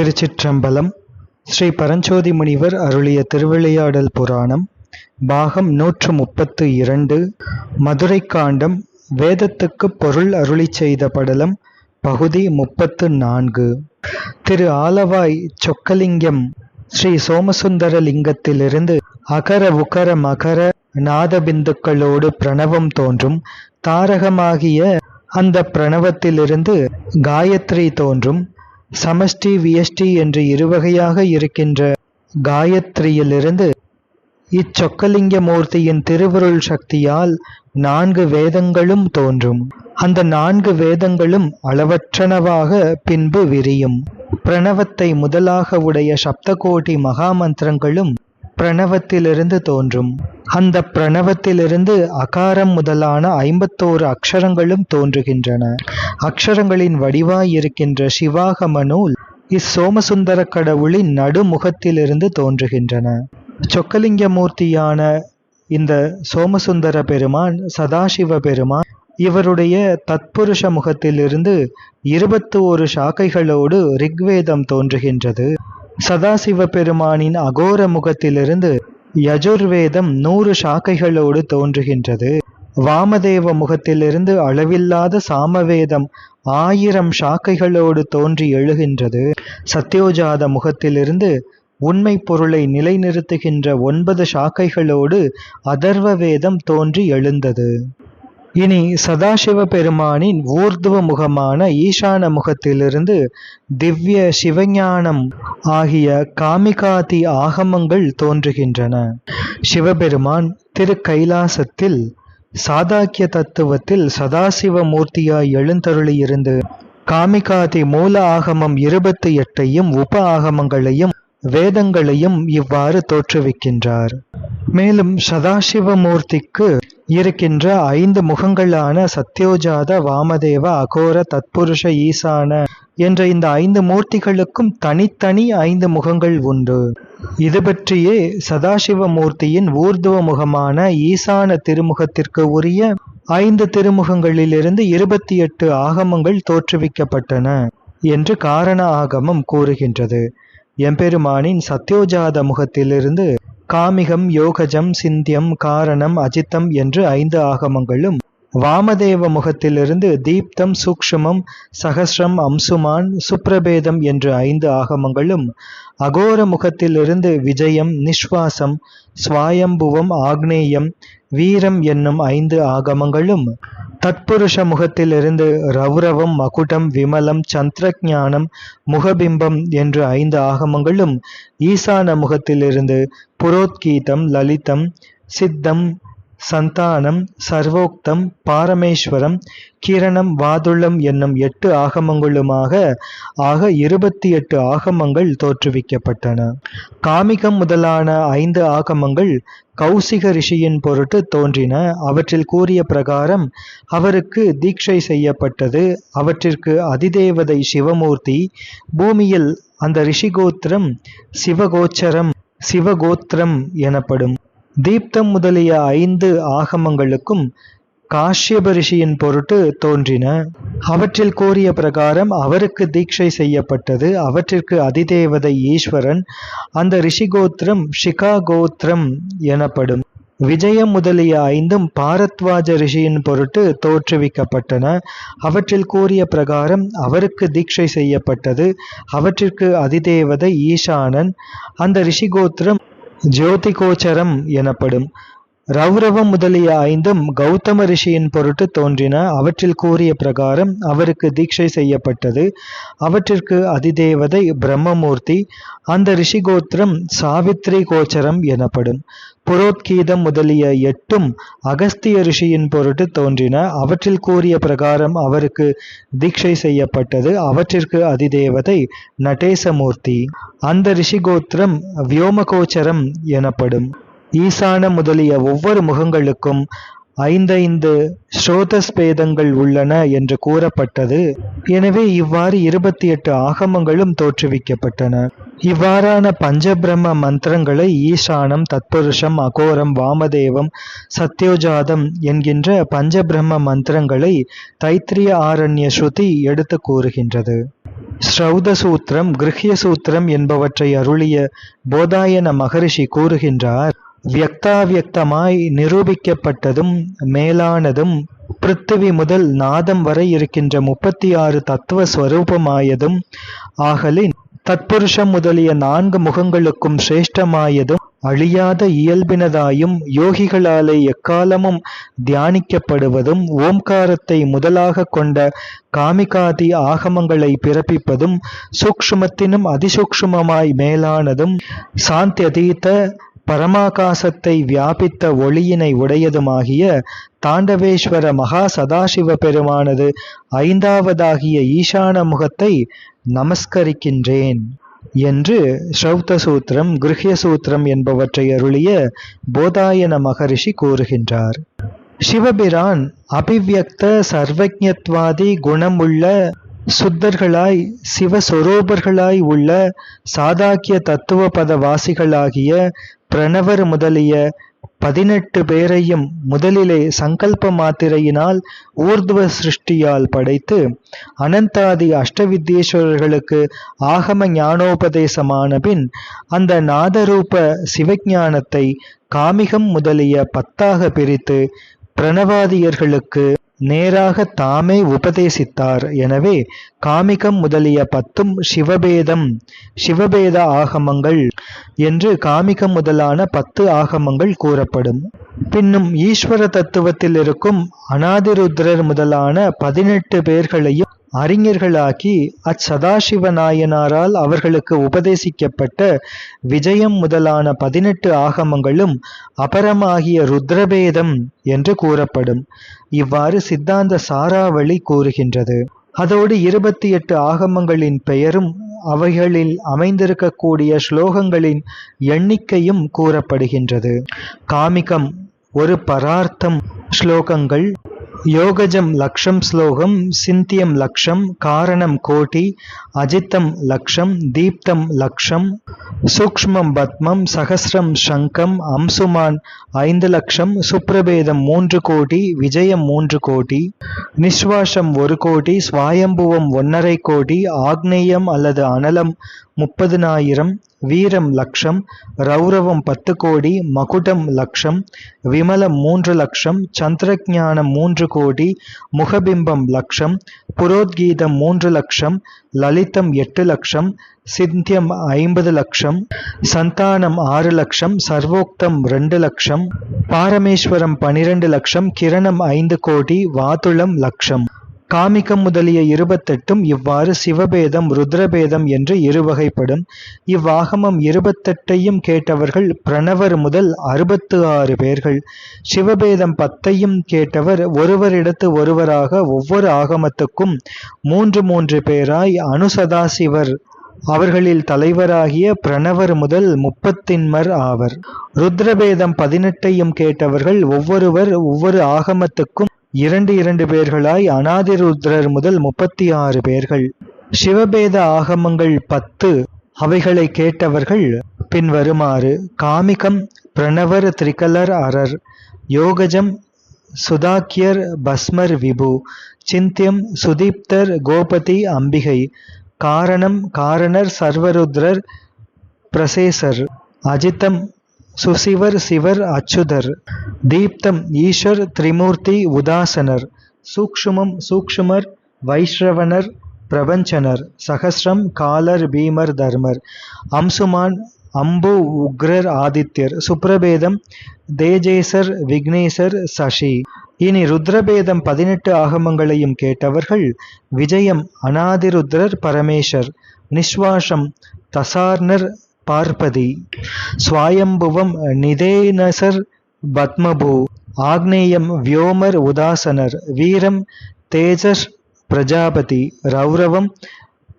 திருச்சிற்றம்பலம் ஸ்ரீ பரஞ்சோதி முனிவர் அருளிய திருவிளையாடல் புராணம் பாகம் நூற்று முப்பத்து இரண்டு மதுரை காண்டம் வேதத்துக்கு பொருள் அருளிச் செய்த படலம் பகுதி முப்பத்து நான்கு. திரு ஆலவாய் சொக்கலிங்கம் ஸ்ரீ சோமசுந்தர லிங்கத்திலிருந்து அகர உகர மகர நாதபிந்துக்களோடு பிரணவம் தோன்றும் தாரகமாகிய அந்த பிரணவத்திலிருந்து காயத்ரி தோன்றும் சமஷ்டி வியஷ்டி என்று இருவகையாக இருக்கின்ற காயத்ரியிலிருந்து இச்சொக்கலிங்க மூர்த்தியின் திருவருள் சக்தியால் நான்கு வேதங்களும் தோன்றும். அந்த நான்கு வேதங்களும் அளவற்றனவாக பின்பு விரியும். பிரணவத்தை முதலாக உடைய சப்தகோட்டி மகாமந்திரங்களும் பிரணவத்திலிருந்து தோன்றும். அந்த பிரணவத்திலிருந்து அகாரம் முதலான ஐம்பத்தோரு அக்ஷரங்களும் தோன்றுகின்றன. அக்ஷரங்களின் வடிவாயிருக்கின்ற சிவாகம நூல் இச்சோமசுந்தர கடவுளின் நடுமுகத்திலிருந்து தோன்றுகின்றன. சொக்கலிங்க மூர்த்தியான இந்த சோமசுந்தர பெருமான் சதாசிவ பெருமான் இவருடைய தத்புருஷ முகத்திலிருந்து இருபத்து ஒரு சாக்கைகளோடு ரிக்வேதம் தோன்றுகின்றது. சதாசிவ பெருமானின் அகோர முகத்திலிருந்து யஜுர்வேதம் நூறு சாக்கைகளோடு தோன்றுகின்றது. வாமதேவ முகத்திலிருந்து அளவில்லாத சாமவேதம் ஆயிரம் சாக்கைகளோடு தோன்றி எழுகின்றது. சத்யோஜாத முகத்திலிருந்து உண்மை பொருளை நிலைநிறுத்துகின்ற ஒன்பது சாக்கைகளோடு அதர்வ வேதம் தோன்றி எழுந்தது. இனி சதாசிவ பெருமானின் ஊர்துவ முகமான ஈசான முகத்திலிருந்து திவ்ய சிவஞானம் ஆகிய காமிகாதி ஆகமங்கள் தோன்றுகின்றன. சிவபெருமான் திரு கைலாசத்தில் சாதாக்கிய தத்துவத்தில் சதாசிவ மூர்த்தியாய் எழுந்தருளியிருந்து காமிகாதி மூல ஆகமம் இருபத்தி எட்டையும் உப ஆகமங்களையும் வேதங்களையும் இவ்வாறு தோற்றுவிக்கின்றார். மேலும் சதாசிவமூர்த்திக்கு இருக்கின்ற ஐந்து முகங்களான சத்யோஜாத வாமதேவ அகோர தத்புருஷ ஈசான என்ற இந்த ஐந்து மூர்த்திகளுக்கும் தனித்தனி ஐந்து முகங்கள் உண்டு. இது பற்றியே சதாசிவமூர்த்தியின் ஊர்துவ முகமான ஈசான திருமுகத்திற்கு உரிய ஐந்து திருமுகங்களிலிருந்து இருபத்தி எட்டு ஆகமங்கள் தோற்றுவிக்கப்பட்டன என்று காரண ஆகமம் கூறுகின்றது. எம்பெருமானின் சத்யோஜாத முகத்திலிருந்து காமிகம் யோகஜம் சிந்தியம் காரணம் அஜித்தம் என்று ஐந்து ஆகமங்களும். வாமதேவ முகத்திலிருந்து தீப்தம் சூக்ஷமம் சகசிரம் அம்சுமான் சுப்ரபேதம் என்று ஐந்து ஆகமங்களும். அகோர முகத்திலிருந்து விஜயம் நிஸ்வாசம் ஸ்வாயம்புவம் ஆக்னேயம் வீரம் என்னும் ஐந்து ஆகமங்களும். தத்புருஷ முகத்திலிருந்து ரௌரவம் மகுடம் விமலம் சந்திரஞானம் முகபிம்பம் என்று ஐந்து ஆகமங்களும் ஈசான முகத்திலிருந்து புரோத்கீதம் லலிதம் சித்தம் சந்தானம் சர்வோக்தம் பாரமேஸ்வரம் கிரணம் வாதுளம் என்னும் எட்டு ஆகமங்களுமாக ஆக இருபத்தி எட்டு ஆகமங்கள் தோற்றுவிக்கப்பட்டன. காமிகம் முதலான ஐந்து ஆகமங்கள் கௌசிக ரிஷியின் பொருட்டு தோன்றின. அவற்றில் கூறிய பிரகாரம் அவருக்கு தீட்சை செய்யப்பட்டது. அவற்றிற்கு அதிதேவதை சிவமூர்த்தி பூமியில் அந்த ரிஷிகோத்திரம் சிவகோச்சரம் சிவகோத்திரம் எனப்படும். தீப்தம் முதலிய ஐந்து ஆகமங்களுக்கும் காஷ்யப ரிஷியின் பொருட்டு தோன்றின. அவற்றில் கூறிய பிரகாரம் அவருக்கு தீட்சை செய்யப்பட்டது. அவற்றிற்கு அதிதேவதை ஈஸ்வரன் அந்த ரிஷிகோத்திரம் ஷிகா கோத்திரம் எனப்படும். விஜயம் முதலிய ஐந்தும் பாரத்வாஜ ரிஷியின் பொருட்டு தோற்றுவிக்கப்பட்டன. அவற்றில் கூறிய பிரகாரம் அவருக்கு தீட்சை செய்யப்பட்டது. அவற்றிற்கு அதிதேவதை ஈசானன் அந்த ரிஷிகோத்திரம் ஜோதிகோச்சரம் எனப்படும். ரௌரவம் முதலிய ஐந்தும் கௌதம ரிஷியின் பொருட்டு தோன்றின. அவற்றில் கூறிய பிரகாரம் அவருக்கு தீட்சை செய்யப்பட்டது. அவற்றிற்கு அதிதேவதை பிரம்மமூர்த்தி அந்த ரிஷிகோத்திரம் சாவித்ரி கோச்சரம் எனப்படும். புரோத்கீதம் முதலிய எட்டும் அகஸ்திய ரிஷியின் பொருட்டு தோன்றின. அவற்றில் கூறிய பிரகாரம் அவருக்கு தீட்சை செய்யப்பட்டது. அவற்றிற்கு அதிதேவதை நடேசமூர்த்தி அந்த ரிஷிகோத்திரம் வியோமகோச்சரம் எனப்படும். ஈசான முதலிய ஒவ்வொரு முகங்களுக்கும் ஐந்தைந்து ஸ்ரோதஸ்பேதங்கள் உள்ளன என்று கூறப்பட்டது. எனவே இவ்வாறு இருபத்தி எட்டு ஆகமங்களும் தோற்றுவிக்கப்பட்டன. இவ்வாறான பஞ்சபிரம்ம மந்திரங்களை ஈசானம் தத்புருஷம் அகோரம் வாமதேவம் சத்யோஜாதம் என்கின்ற பஞ்சபிரம்ம மந்திரங்களை தைத்திரிய ஆரண்ய ஸ்ருதி எடுத்து கூறுகின்றது. ஸ்ரௌத சூத்திரம் கிருஹ்ய சூத்திரம் என்பவற்றை அருளிய போதாயன மகரிஷி கூறுகின்றார் வியக்தாவியக்தமாய் நிரூபிக்கப்பட்டதும் மேலானதும் பிருத்திவி முதல் நாதம் வரை இருக்கின்ற முப்பத்தி ஆறு தத்துவ ஸ்வரூபமாயதும் ஆகலின் தற்புருஷம் முதலிய நான்கு முகங்களுக்கும் சிரேஷ்டமாயதும் அழியாத இயல்பினதாயும் யோகிகளாலே எக்காலமும் தியானிக்கப்படுவதும் ஓம்காரத்தை முதலாக கொண்ட காமிகாதி ஆகமங்களை பிறப்பிப்பதும் சூக்ஷ்மத்தினும் அதிசூக்ஷ்மமாய் மேலானதும் சாந்தியதீத்த பரமாகாசத்தை வியாபித்த ஒளியினை உடையதுமாகிய தாண்டவேஸ்வர மகா சதாசிவ பெருமானது ஐந்தாவதாகிய ஈசான முகத்தை நமஸ்கரிக்கின்றேன் என்று ஸ்ரௌத்த சூத்திரம் கிருஹ்ய சூத்திரம் என்பவற்றை அருளிய போதாயன மகரிஷி கூறுகின்றார். சிவபிரான் அபிவியக்த சர்வஜத்வாதி குணமுள்ள சுத்தர்களாய் சிவஸ்வரூபர்களாய் உள்ள சாதாக்கிய தத்துவ பதவாசிகளாகிய பிரணவர் முதலிய பதினெட்டு பேரையும் முதலிலே சங்கல்ப மாத்திரையினால் ஊர்துவ சிருஷ்டியால் படைத்து அனந்தாதி அஷ்டவித்யேஸ்வரர்களுக்கு ஆகம ஞானோபதேசமான பின் அந்த நாதரூப சிவஞானத்தை காமிகம் முதலிய பத்தாக பிரித்து பிரணவாதியர்களுக்கு நேராக தாமே உபதேசித்தார். எனவே காமிகம் முதலிய பத்தும் சிவபேதம் சிவபேத ஆகமங்கள் என்று காமிகம் முதலான பத்து ஆகமங்கள் கூறப்படும். பின்னும் ஈஸ்வர தத்துவத்தில் இருக்கும் அனாதிருத்ரர் முதலான பதினெட்டு பேர்களையும் அறிஞர்களாக்கி அச்சதாசிவ நாயனாரால் அவர்களுக்கு உபதேசிக்கப்பட்ட விஜயம் முதலான பதினெட்டு ஆகமங்களும் அபரமாகிய ருத்ரபேதம் என்று கூறப்படும். இவ்வாறு சித்தாந்த சாராவளி கூறுகின்றது. அதோடு இருபத்தி எட்டு ஆகமங்களின் பெயரும் அவைகளில் அமைந்திருக்கக்கூடிய ஸ்லோகங்களின் எண்ணிக்கையும் கூறப்படுகின்றது. காமிகம் ஒரு பரார்த்தம் ஸ்லோகங்கள் யோகஜம் லக்ஷம் ஸ்லோகம் சிந்தியம் லக்ஷம் காரணம் கோட்டி அஜித்தம் லக்ஷம் தீப்தம் லக்ஷம் சூக்ஷ்மம் பத்மம் சகசிரம் சங்கம் அம்சுமான் ஐந்து லட்சம் சுப்ரபேதம் மூன்று கோடி விஜயம் மூன்று கோடி நிஸ்வாசம் ஒரு கோடி சுவாயம்புவம் ஒன்னரை கோடி ஆக்னேயம் அல்லது அனலம் முப்பதினாயிரம் வீரம் லக்ஷம் ரௌரவம் பத்து கோடி மகுடம் லக்ஷம் விமலம் மூன்று லட்சம் சந்திரஜானம் மூன்று கோடி முகபிம்பம் லக்ஷம் புரோத்கீதம் மூன்று லட்சம் லலிதம் எட்டு லட்சம் சிந்தியம் ஐம்பது லட்சம் சந்தானம் ஆறு லட்சம் சர்வோக்தம் ரெண்டு லட்சம் பாரமேஸ்வரம் பனிரெண்டு லட்சம் கிரணம் ஐந்து கோடி வாதுளம் லட்சம் காமிகம் முதலிய இருபத்தெட்டும் இவ்வாறு சிவபேதம் ருத்ரபேதம் என்று இருவகைப்படும். இவ்வாகமம் இருபத்தெட்டையும் கேட்டவர்கள் பிரணவர் முதல் அறுபத்து ஆறு பேர்கள். சிவபேதம் பத்தையும் கேட்டவர் ஒருவரிடத்து ஒருவராக ஒவ்வொரு ஆகமத்துக்கும் மூன்று மூன்று பேராய் அனுசதாசிவர் அவர்களில் தலைவராகிய பிரணவர் முதல் முப்பத்தின்மர் ஆவர். ருத்ரபேதம் பதினெட்டையும் கேட்டவர்கள் ஒவ்வொருவர் ஒவ்வொரு ஆகமத்துக்கும் இரண்டு இரண்டு பேர்களாய் அனாதிருத்ரர் முதல் முப்பத்தி ஆறு பேர்கள். சிவபேத ஆகமங்கள் பத்து அவைகளை கேட்டவர்கள் பின்வருமாறு காமிகம் பிரணவர் திரிகலர் அரர் யோகஜம் சுதாக்கியர் பஸ்மர் விபு சிந்தியம் சுதீப்தர் கோபதி அம்பிகை காரணம் காரணர் சர்வருத்ரர் பிரசேசர் அஜித்தம் சுசிவர் சிவர் அச்சுதர் தீப்தம் ஈஸ்வர் திரிமூர்த்தி உதாசனர் சூக்ஷுமம் சூக்ஷுமர் வைஷ்ரவனர் பிரபஞ்சனர் சகசிரம் காலர் பீமர் தர்மர் அம்சுமான் அம்பு உக்ரர் ஆதித்யர் சுப்ரபேதம் தேஜேசர் விக்னேசர் சசி. இனி ருத்ரபேதம் பதினெட்டு ஆகமங்களையும் கேட்டவர்கள் விஜயம் அனாதிருத்ரர் பரமேஸ்வர் நிஸ்வாசம் தசார்னர் பார்ப்பதி. ஸ்வாயம்புவம் நிதேனசர் பத்மபூ. ஆக்னேயம் வியோமர் உதாசனர். வீரம் தேஜஸ் பிரஜாபதி. ரௌரவம்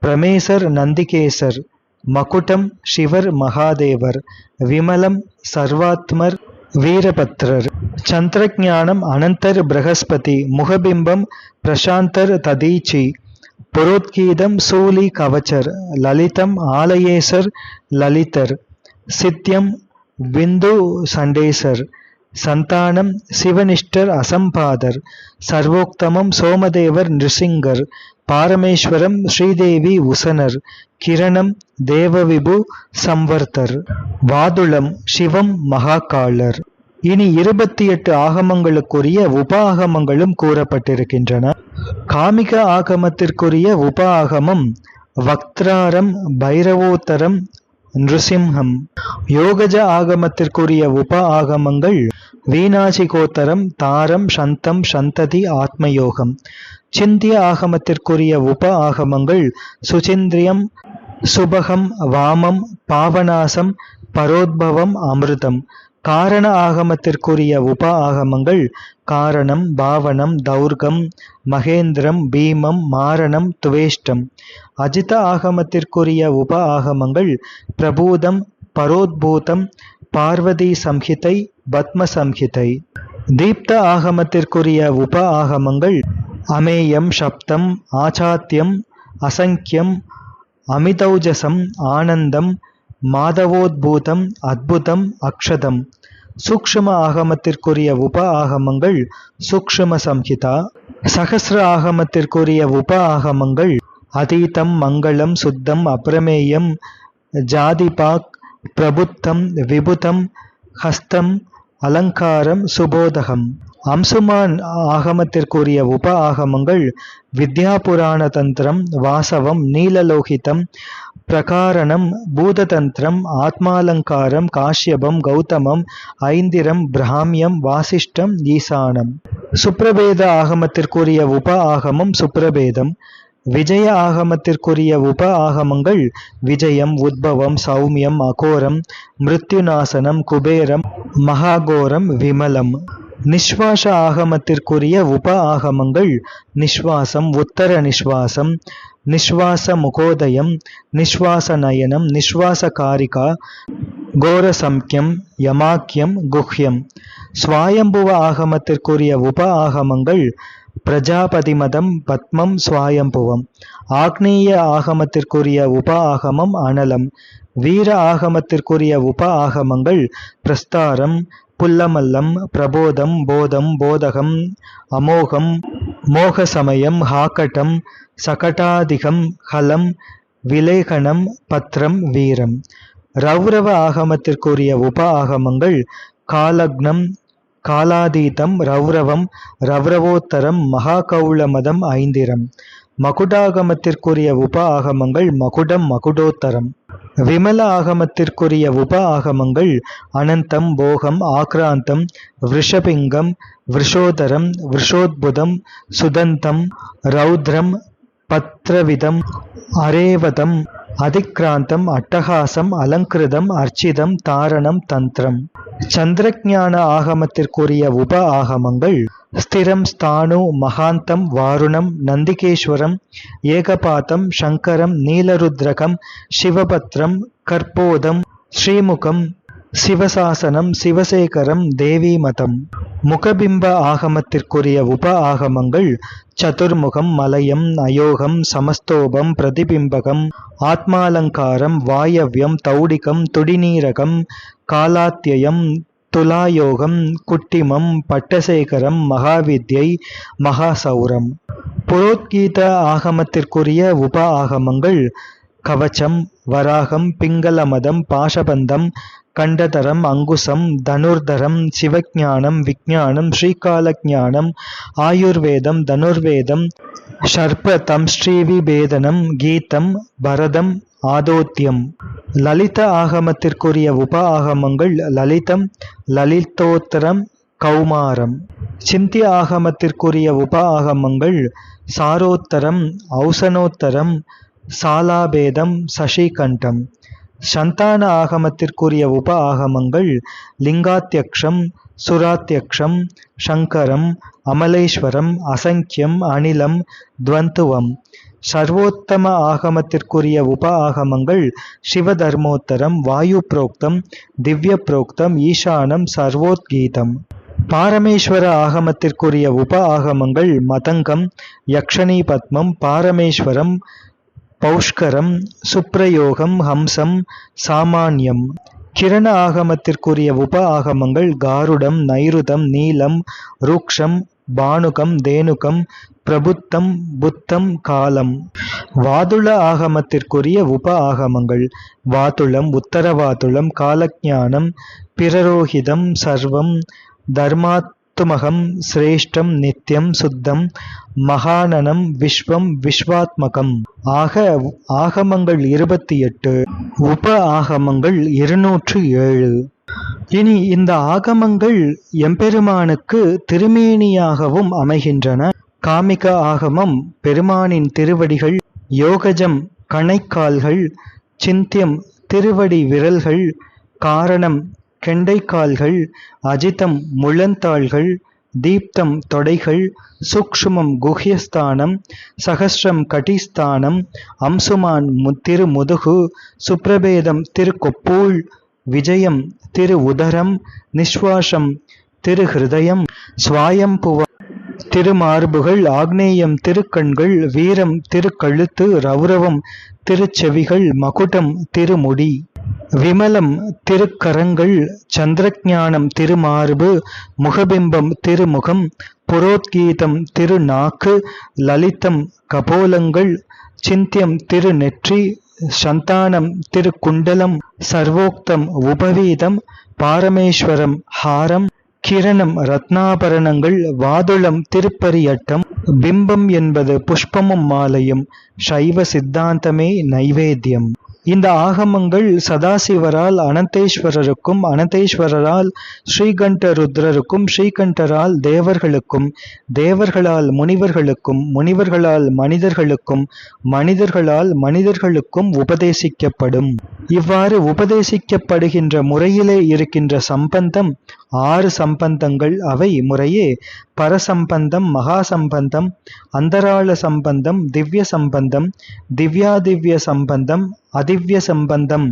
பிரமேசர் நந்திகேசர். மகுடம் சிவர் மகாதேவர். விமலம் சர்வாத்மர் வீரபத்ரர். சந்திரஜானம் அனந்தர் பிரகஸ்பதி. முகபிம்பம் பிரசாந்தர் ததீச்சி. புரோத்கீதம் சூலி கவச்சர் லலிதம் ஆலயேசர் லலிதர். சித்தியம் விந்து சண்டேசர். சந்தானம் சிவனிஷ்டர் அசம்பாதர். சர்வோக்தமம் சோமதேவர் நிருசிங்கர். பாரமேஸ்வரம் ஸ்ரீதேவி உசனர். கிரணம் தேவவிபு சம்வர்த்தர். வாதுளம் சிவம் மகாகாலர். இனி இருபத்தி எட்டு ஆகமங்களுக்குரிய உப ஆகமங்களும் கூறப்பட்டிருக்கின்றன. காமிக ஆகமத்திற்குரிய உப ஆகமம் வக்திராரம் பைரவோத்தரம் நிருசிம்ஹம். யோகஜ ஆகமத்திற்குரிய உப ஆகமங்கள் வீணாசிகோத்தரம் தாரம் சந்தம் சந்ததி ஆத்மயோகம். சிந்திய ஆகமத்திற்குரிய உப ஆகமங்கள் சுசிந்திரியம் சுபகம் வாமம் பாவநாசம் பரோத்பவம் அமிர்தம். காரண ஆகமத்திற்குரிய உப ஆகமங்கள் காரணம் பாவனம் தௌர்கம் மகேந்திரம் பீமம் மாரணம் துவேஷ்டம். அஜித ஆகமத்திற்குரிய உப ஆகமங்கள் பிரபூதம் பரோத்பூதம் பார்வதி சம்ஹிதை பத்ம சம்ஹிதை. தீப்த ஆகமத்திற்குரிய உப ஆகமங்கள் அமேயம் சப்தம் ஆச்சாத்தியம் அசங்கியம் அமிதௌஜசம் ஆனந்தம் மாதவோத்பூதம் அத்புதம் அக்ஷதம். சூக்ஷ்ம ஆகமத்திற்குரிய உப ஆகமங்கள் சூக்ஷ்ம சம்ஹிதா. சகசிர ஆகமத்திற்குரிய உப ஆகமங்கள் அதீதம் மங்களம் சுத்தம் அப்ரமேயம் ஜாதிபாக் பிரபுத்தம் விபுதம் ஹஸ்தம் அலங்காரம் சுபோதகம். அம்சுமான் ஆகமத்திற்குரிய உப ஆகமங்கள் வித்யாபுராண தந்திரம் வாசவம் நீலலோகிதம் பிரகாரணம் பூததந்திரம் ஆத்மாலங்காரம் காஷ்யபம் கௌதமம் ஐந்திரம் பிராமியம் வாசிஷ்டம் ஈசானம். சுப்ரபேத ஆகமத்திற்குரிய உப ஆகமம் சுப்ரபேதம். விஜய ஆகமத்திற்குரிய உப ஆகமங்கள் விஜயம் உத்பவம் சௌமியம் அகோரம் மிருத்யுநாசனம் குபேரம் மகாகோரம் விமலம். நிஸ்வாச ஆகமத்திற்குரிய உப ஆகமங்கள் நிஸ்வாசம் உத்தர நிஸ்வாசம் நிஸ்வாச முகோதயம் நிஸ்வாச நயனம் நிஸ்வாச காரிகா கோரசம்யம் யமாக்கியம் குஹ்யம். சுவாயம்புவ ஆகமத்திற்குரிய உப ஆகமங்கள் பிரஜாபதிமதம் பத்மம் சுவாயம்புவம். ஆக்னேய ஆகமத்திற்குரிய உப ஆகமம் அனலம். வீர ஆகமத்திற்குரிய உப ஆகமங்கள் பிரஸ்தாரம் புல்லமல்லம் பிரபோதம் போதம் போதகம் அமோகம் மோக சமயம் ஹாக்கட்டம் சகடாதிகம் ஹலம் விலேகணம் பத்ரம் வீரம். ரௌரவ ஆகமத்திற்குரிய உப ஆகமங்கள் காலக்னம் காலாதீதம் ரௌரவம் ரௌரவோத்தரம் மகாகௌளமதம் ஐந்திரம். மகுடாகமத்திற்குரிய உப ஆகமங்கள் மகுடம் மகுடோத்தரம். விமல ஆகமத்திற்குரிய உப ஆகமங்கள் அனந்தம் போகம் ஆக்ராந்தம் விஷபிங்கம் விஷோதரம் விஷோத்புதம் சுதந்தம் ரௌத்ரம் பத்ரவிதம் அரேவதம் அதிக்ராந்தம் அட்டகாசம் அலங்கிருதம் அர்ச்சிதம் தாரணம் தந்திரம். சந்திரஜான ஆகமத்திற்குரிய உப ஆகமங்கள் ஸ்திரம் ஸ்தானு மகாந்தம் வாருணம் நந்திகேஸ்வரம் ஏகபாதம் சங்கரம் நீலருத்ரகம் சிவபத்ரம் கற்போதம் ஸ்ரீமுகம் சிவசாசனம் சிவசேகரம் தேவி மதம் முகபிம்ப ஆகமத்திற்குரிய உப ஆகமங்கள் சதுர்முகம் மலயம் அயோகம் சமஸ்தோபம் பிரதிபிம்பகம் ஆத்மாலங்காரம் வாயவ்யம் தௌடிகம் துடிநீரகம் காலாத்தியம் துலாயோகம் குட்டிமம் பட்டசேகரம் மகாவித்யை மகாசௌரம். புரோத்கீத ஆகமத்திற்குரிய உப ஆகமங்கள் கவச்சம் வராகம் பிங்களமதம் பாஷபந்தம் கண்டதரம் அங்குசம் தனுர்தரம் சிவஞானம் விஜானம் ஸ்ரீகாலஜானம் ஆயுர்வேதம் தனுர்வேதம் ஷர்பதம் ஸ்ரீவிபேதனம் கீதம் பரதம் ஆதோத்தியம். லலித ஆகமத்திற்குரிய உப ஆகமங்கள் லலிதம் லலிதோத்தரம் கௌமாரம். சிந்திய ஆகமத்திற்குரிய உப ஆகமங்கள் சாரோத்தரம் ஔசனோத்தரம் சாலாபேதம் சசிகண்டம். சந்தான ஆகமத்திற்குரிய உப ஆகமங்கள் லிங்காத்தியக்ஷம் சுராத்தியக்ஷம் சங்கரம் அமலேஸ்வரம் அசங்கியம் அனிலம் துவந்துவம். சர்வோத்தம ஆகமத்திற்குரிய உப ஆகமங்கள் சிவதர்மோத்தரம் வாயு புரோக்தம் திவ்ய புரோக்தம் ஈசானம் சர்வோத்கீதம். பாரமேஸ்வர ஆகமத்திற்குரிய உப ஆகமங்கள் மதங்கம் யக்ஷணி பத்மம் பாரமேஸ்வரம் பௌஷ்கரம் சுப்ரயோகம் ஹம்சம் சாமான்யம். கிரண ஆகமத்திற்குரிய உப ஆகமங்கள் காருடம் நைருதம் நீலம் ரூக்ஷம் பானுகம் தேனுகம் பிரபுத்தம் புத்தம் காலம். வாதுள ஆகமத்திற்குரிய உப ஆகமங்கள் வாதுளம் உத்தரவாதுளம் காலஜானம் பிரரோஹிதம் சர்வம் தர்மாத்துமகம் சிரேஷ்டம் நித்யம் சுத்தம் மகானனம் விஸ்வம் விஸ்வாத்மகம் ஆக ஆகமங்கள் இருபத்தி எட்டு உப ஆகமங்கள் இருநூற்று ஏழு இனி இந்த ஆகமங்கள் எம்பெருமானுக்கு திருமேனியாகவும் அமைகின்றன. காமிக ஆகமம் பெருமானின் திருவடிகள் யோகஜம் கணைக்கால்கள் சிந்தியம் திருவடி விரல்கள் காரணம் கெண்டைக்கால்கள் அஜிதம் முழந்தாள்கள் தீப்தம் தொடைகள் சூக்ஷ்மம் குஹ்யஸ்தானம் சகஸ்ரம் கட்டிஸ்தானம் அம்சுமான் திரு திருமுதுகு சுப்ரபேதம் திருக்கொப்பூழ் விஜயம் திரு உதரம் நிஸ்வாசம் திரு ஹிருதயம் ஸ்வாயம்புவ திருமார்புகள் ஆக்னேயம் திருக்கண்கள் வீரம் திருக்கழுத்து ரௌரவம் திருச்செவிகள் மகுடம் திருமுடி. விமலம் திருக்கரங்கள் சந்திரஞானம் திருமார்பு முகபிம்பம் திருமுகம் புரோத்கீதம் திருநாக்கு லலிதம் கபோலங்கள் சிந்தியம் திருநெற்றி சந்தானம் திருக்குண்டலம் சர்வோக்தம் உபவீதம் பாரமேஸ்வரம் ஹாரம் கிரணம் ரத்னாபரணங்கள் வாதுளம் திருப்பரியட்டம் பிம்பம் என்பது புஷ்பமும் மாலையும் சைவ சித்தாந்தமே நைவேத்தியம். இந்த ஆகமங்கள் சதாசிவரால் அனந்தேஸ்வரருக்கும் அனந்தேஸ்வரரால் ஸ்ரீகண்ட ருத்ரருக்கும் ஸ்ரீகண்டரால் தேவர்களுக்கும் தேவர்களால் முனிவர்களுக்கும் முனிவர்களால் மனிதர்களுக்கும் மனிதர்களால் மனிதர்களுக்கும் உபதேசிக்கப்படும். இவ்வாறு உபதேசிக்கப்படுகின்ற முறையிலே இருக்கின்ற சம்பந்தம் ஆறு சம்பந்தங்கள் அவை முறையே பரசம்பந்தம் மகா சம்பந்தம் அந்தராள சம்பந்தம் திவ்ய சம்பந்தம் திவ்யாதிவ்ய சம்பந்தம் அதிவ்ய சம்பந்தம்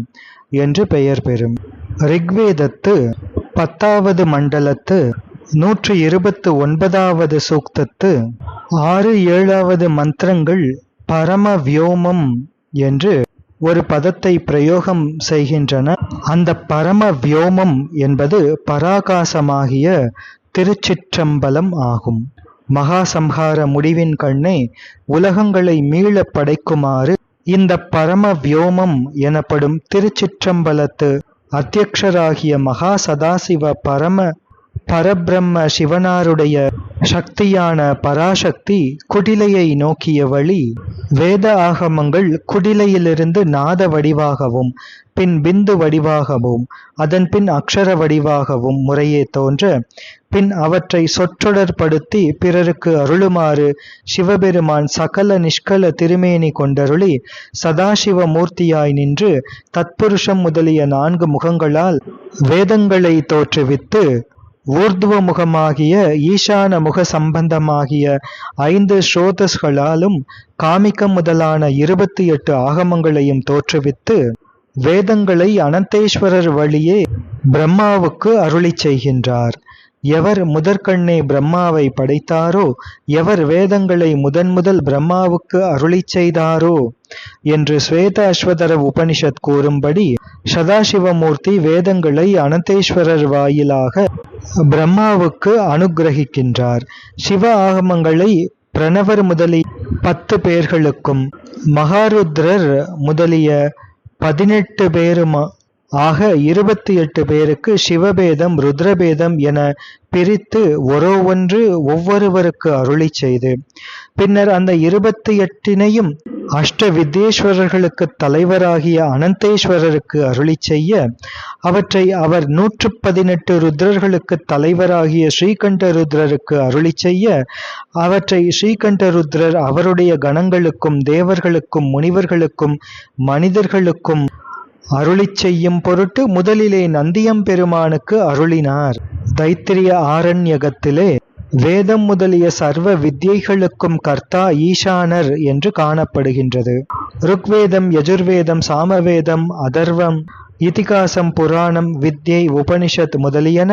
என்று பெயர் பெறும். ரிக்வேதத்து பத்தாவது மண்டலத்து நூற்றி இருபத்து ஒன்பதாவது சூக்தத்து ஆறு ஏழாவது மந்திரங்கள் பரம வியோமம் என்று ஒரு பதத்தை பிரயோகம் செய்கின்றன. அந்த பரம வியோமம் என்பது பராகாசமாகிய திருச்சிற்றம்பலம் ஆகும். மகாசம்ஹார முடிவின் கண்ணே உலகங்களை மீளப் படைக்குமாறு இந்த பரம வியோமம் எனப்படும் திருச்சிற்றம்பலத்து அத்தியக்ஷராகிய மகா சதாசிவ பரம பரபிரம்ம சிவனாருடைய சக்தியான பராசக்தி குடிலையை நோக்கிய வழி வேத ஆகமங்கள் குடிலையிலிருந்து நாத வடிவாகவும் பின் பிந்து வடிவாகவும் அதன் பின் அக்ஷர வடிவாகவும் முறையே தோன்ற பின் அவற்றை சொற்றொடர்படுத்தி பிறருக்கு அருளுமாறு சிவபெருமான் சகல நிஷ்கல திருமேனி கொண்டருளி சதாசிவ மூர்த்தியாய் நின்று தத்புருஷம் முதலிய நான்கு முகங்களால் வேதங்களை தோற்றுவித்து ஊர்துவ முகமாகிய ஈசான முக சம்பந்தமாகிய ஐந்து ஸ்ரோதஸ்களாலும் காமிக்கம் முதலான இருபத்தி எட்டு ஆகமங்களையும் தோற்றுவித்து வேதங்களை அனந்தேஸ்வரர் வழியே பிரம்மாவுக்கு அருளி செய்கின்றார். எவர் முதற்கண்ணே பிரம்மாவை படைத்தாரோ? எவர் வேதங்களை முதன் முதல் பிரம்மாவுக்கு அருளிச் செய்தாரோ? என்று ஸ்வேத அஸ்வதர உபனிஷத் கூறும்படி சதாசிவமூர்த்தி வேதங்களை அனந்தேஸ்வரர் வாயிலாக பிரம்மாவுக்கு அனுக்கிரகிக்கின்றார் சிவ ஆகமங்களை பிரணவர் முதலிய பத்து பேர்களுக்கும் மகாருத்ரர் முதலிய பதினெட்டு பேருமா ஆக இருபத்தி எட்டு பேருக்கு சிவபேதம் ருத்ரபேதம் என பிரித்து ஒரோ ஒன்று ஒவ்வொருவருக்கு அருளி செய்து. பின்னர் அந்த இருபத்தி எட்டினையும் அஷ்ட வித்யேஸ்வரர்களுக்கு தலைவராகிய அனந்தேஸ்வரருக்கு அருளி செய்ய அவற்றை அவர் நூற்று பதினெட்டு ருத்ரர்களுக்கு தலைவராகிய ஸ்ரீகண்ட ருத்ரருக்கு அருளி செய்ய அவற்றை ஸ்ரீகண்ட ருத்ரர் அவருடைய கணங்களுக்கும் தேவர்களுக்கும் முனிவர்களுக்கும் மனிதர்களுக்கும் அருளி செய்யும் பொருட்டு முதலிலே நந்தியம் பெருமானுக்கு அருளினார். தைத்திரிய ஆரண்யகத்திலே வேதம் முதலிய சர்வ வித்யைகளுக்கும் கர்த்தா ஈசானர் என்று காணப்படுகின்றது. ருக்வேதம் யஜுர்வேதம் சாமவேதம் அதர்வம் இதிகாசம் புராணம் வித்யை உபனிஷத் முதலியன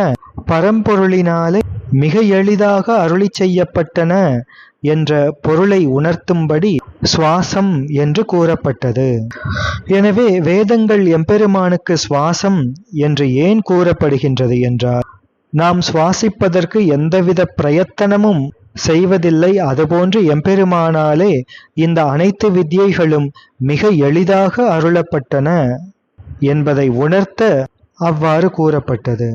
பரம்பொருளினாலே மிக எளிதாக அருளிச் செய்யப்பட்டன என்ற பொருளை உணர்த்தும்படி சுவாசம் என்று கூறப்பட்டது. எனவே வேதங்கள் எம்பெருமானுக்கு சுவாசம் என்று ஏன் கூறப்படுகின்றது என்றால் நாம் சுவாசிப்பதற்கு எந்தவித பிரயத்தனமும் செய்வதில்லை. அதுபோன்று எம்பெருமானாலே இந்த அனைத்து வித்யைகளும் மிக எளிதாக அருளப்பட்டன என்பதை உணர்த்த அவ்வாறு கூறப்பட்டது.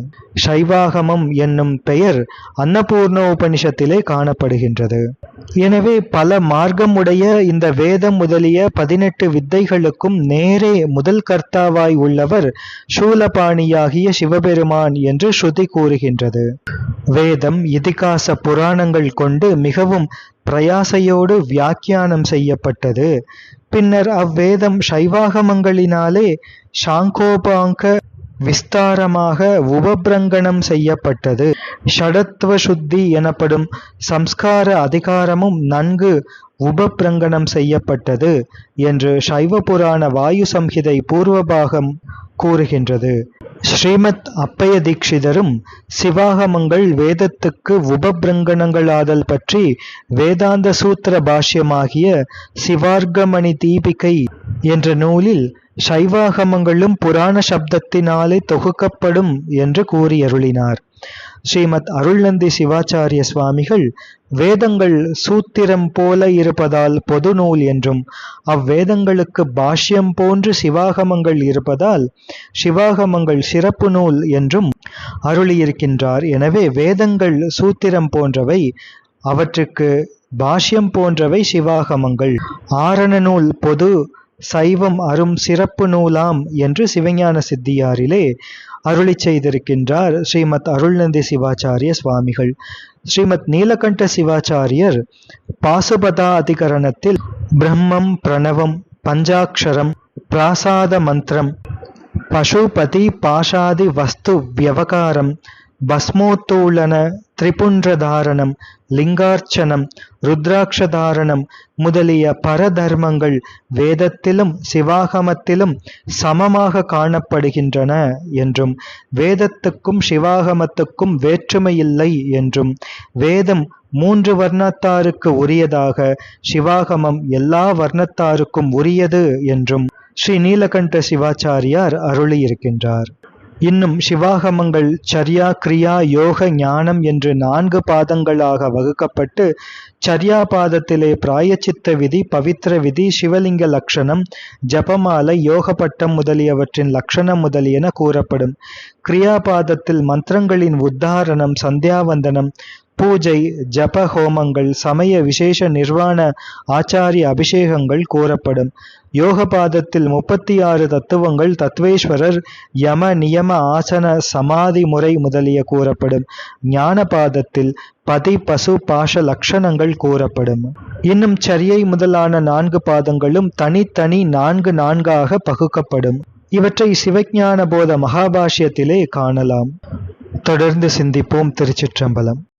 சைவாகமம் என்னும் பெயர் அன்னபூர்ண உபனிஷத்திலே காணப்படுகின்றது. எனவே பல மார்க்கம் உடைய இந்த வேதம் முதலிய பதினெட்டு வித்தைகளுக்கும் நேரே முதல் கர்த்தாவாய் உள்ளவர் சூலபாணியாகிய சிவபெருமான் என்று ஸ்ருதி கூறுகின்றது. வேதம் இதிகாச புராணங்கள் கொண்டு மிகவும் பிரயாசையோடு வியாக்கியானம் செய்யப்பட்டது. பின்னர் அவ்வேதம் சைவாகமங்களினாலே சாங்கோபாங்க விஸ்தாரமாக உபபிரங்கணம் செய்யப்பட்டது. ஷடத்துவ சுத்தி எனப்படும் சம்ஸ்கார அதிகாரமும் நன்கு உபபிரங்கணம் செய்யப்பட்டது என்று சைவ புராண வாயு சம்ஹிதை பூர்வபாகம் கூறுகின்றது. ஸ்ரீமத் அப்பய தீக்ஷிதரும் சிவாகமங்கள் வேதத்துக்கு உபபிரங்கணங்களாதல் பற்றி வேதாந்த சூத்திர பாஷ்யமாகிய சிவார்கமணி தீபிகை என்ற நூலில் சைவாகமங்களும் புராண சப்தத்தினாலே தொகுக்கப்படும் என்று கூறியருளினார். ஸ்ரீமத் அருள்நந்தி சிவாச்சாரிய சுவாமிகள் வேதங்கள் சூத்திரம் போல இருப்பதால் பொது நூல் என்றும் அவ்வேதங்களுக்கு பாஷ்யம் போன்று சிவாகமங்கள் இருப்பதால் சிவாகமங்கள் சிறப்பு நூல் என்றும் அருளியிருக்கின்றார். எனவே வேதங்கள் சூத்திரம் போன்றவை அவற்றுக்கு பாஷ்யம் போன்றவை சிவாகமங்கள். ஆரண நூல் பொது சைவம் அரும் சிறப்பு நூலாம் என்று சிவஞான சித்தியாரிலே அருளி செய்திருக்கின்றார் ஸ்ரீமத் அருள்நந்தி சிவாச்சாரிய சுவாமிகள். ஸ்ரீமத் நீலகண்ட சிவாச்சாரியர் பாசுபதா அதிகரணத்தில் பிரம்மம் பிரணவம் பஞ்சாட்சரம் பிராசாத மந்திரம் பசுபதி பாஷாதி வஸ்து வியவகாரம் பஸ்மோத்தூலன திரிபுன்றதாரணம் லிங்கார்ச்சனம் ருத்ராட்சதாரணம் முதலிய பரதர்மங்கள் வேதத்திலும் சிவாகமத்திலும் சமமாக காணப்படுகின்றன என்றும் வேதத்துக்கும் சிவாகமத்துக்கும் வேற்றுமையில்லை என்றும் வேதம் மூன்று வர்ணத்தாருக்கு உரியதாக சிவாகமம் எல்லா வர்ணத்தாருக்கும் உரியது என்றும் ஸ்ரீ நீலகண்ட சிவாச்சாரியார் அருளியிருக்கின்றார். இன்னும் சிவாகமங்கள் சர்யா கிரியா யோக ஞானம் என்று நான்கு பாதங்களாக வகுக்கப்பட்டு சர்யா பாதத்திலே பிராயச்சித்த விதி பவித்ர விதி சிவலிங்க லட்சணம் ஜபமாலை யோகப்பட்டம் முதலியவற்றின் லட்சணம் முதலியன கூறப்படும். கிரியாபாதத்தில் மந்திரங்களின் உத்தாரணம் சந்தியாவந்தனம் பூஜை ஜப ஹோமங்கள் சமய விசேஷ நிர்வாண ஆச்சாரிய அபிஷேகங்கள் கூறப்படும் யோகபாதத்தில் முப்பத்தி ஆறு தத்துவங்கள் தத்வேஸ்வரர் யம நியம ஆசன சமாதி முறை முதலிய கூறப்படும். ஞான பாதத்தில் பதி பசு பாஷ லட்சணங்கள் கூறப்படும் இன்னும் சரியை முதலான நான்கு பாதங்களும் தனித்தனி நான்கு நான்காக பகுக்கப்படும். இவற்றை சிவஞான போத மகாபாஷ்யத்திலே காணலாம். தொடர்ந்து சிந்திப்போம் திருச்சிற்றம்பலம்.